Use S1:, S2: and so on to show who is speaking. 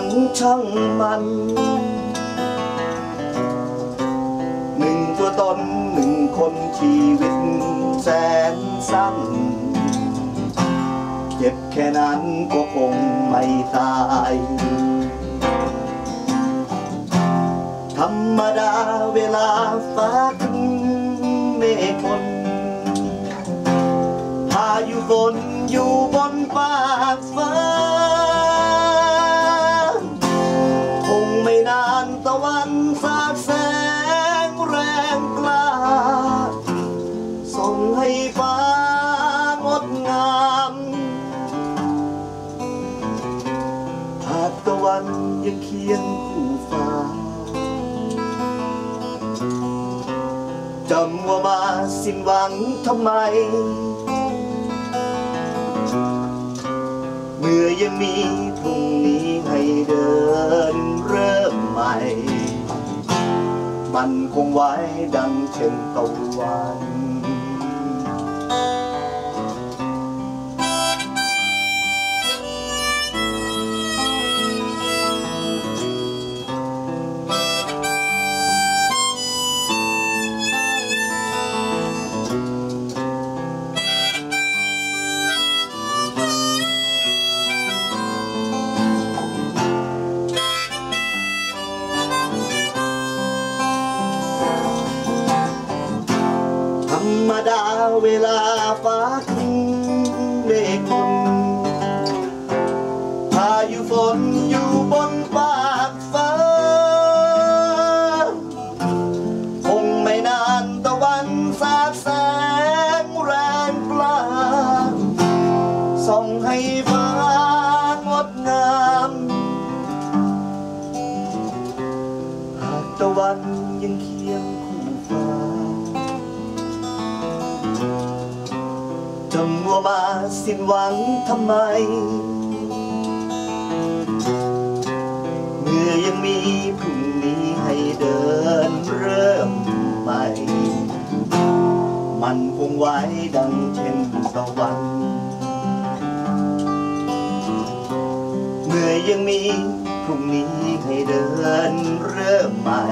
S1: งช่างมันหนึ่งตัวตนหนึ่งคนชีวิตแสนสั้นเจ็บแค่นั้นก็คงไม่ตาย ธรรมดาเวลาฟ้าขึ้นเมฆฝนพายุฝนอยู่บนฟากฟ้า วันสาดแสงแรงกล้า ส่งให้ฟ้างดงามหากตะวันยังเคียงคู่ฟ้าจำว่ามาสิ้นหวังทำไม เมื่อยังมีพรุ่งนี้ให้เดิน มันคงไว้ดังเช่นตะวัน เวลาฟ้าขึ้นเมฆฝนพายุฝนอยู่บนฟากฟ้า คงไม่นานตะวันสาดแสงแรงกล้าส่องให้ฟ้างดงามหากตะวันยังเคียงคู่ฟ้า จำว่ามาสิ้นหวังทำไม เมื่อยังมีพรุ่งนี้ให้เดินเริ่มใหม่ มันคงไว้ดังเช่นตะวัน เมื่อยังมีพรุ่งนี้ให้เดินเริ่มใหม่